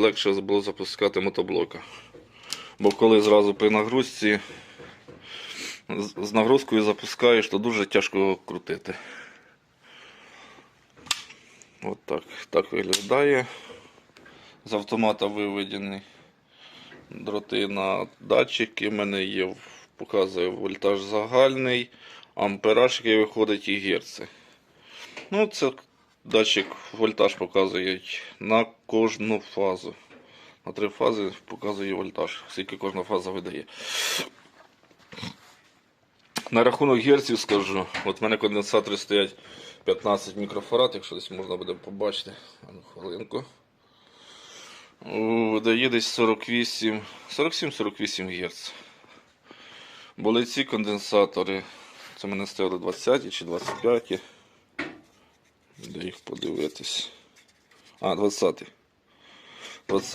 легше було запускати мотоблока. Бо коли зразу при нагрузці з- нагрузкою запускаєш, то дуже тяжко його крутити. От так, так виглядає. З автомата виведені дроти на датчики. У мене є, показує вольтаж загальний, ампераж, який виходить і герци. Ну, це датчик вольтаж показує на кожну фазу. На три фази показує вольтаж, скільки кожна фаза видає. На рахунок герців скажу. От в мене конденсатори стоять 15 мікрофарад, якщо десь можна буде побачити. Хвилинку. Видає десь 48, 47-48 Гц. Були ці конденсатори. Це мене стояли 20 чи 25. Де їх подивитись? А, 20. 20.